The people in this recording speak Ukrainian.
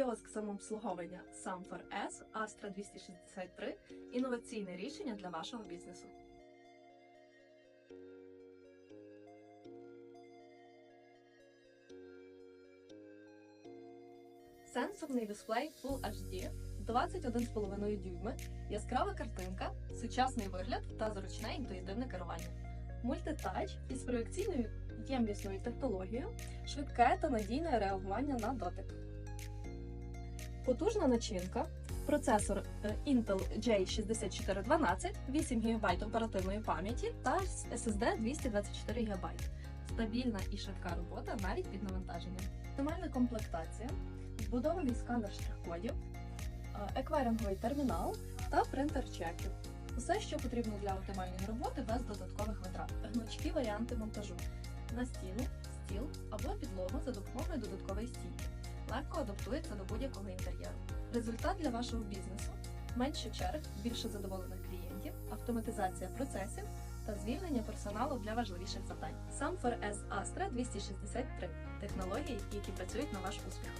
кіоск самообслуговування Sam4S Astra 263 інноваційне рішення для вашого бізнесу. Сенсорний дисплей Full HD 21,5 дюйми, яскрава картинка, сучасний вигляд та зручне інтуїтивне керування. Мультитач із проекційною ємнісною технологією, швидке та надійне реагування на дотик. Потужна начинка, процесор е, Intel J6412, 8 ГБ оперативної пам'яті та SSD 224 ГБ. Стабільна і швидка робота навіть під навантаженням. Оптимальна комплектація, вбудований сканер штрих-кодів, е, термінал та принтер чеків. Усе, що потрібно для оптимальної роботи без додаткових витрат. Гнучкі варіанти монтажу на стіну, стіл або підлогу за допомогою додаткової стійки. Легко адаптується до будь-якого інтер'єру. Результат для вашого бізнесу менше черг, більше задоволених клієнтів, автоматизація процесів та звільнення персоналу для важливіших завдань. Сам 4S Astra 263 технології, які працюють на ваш успіх.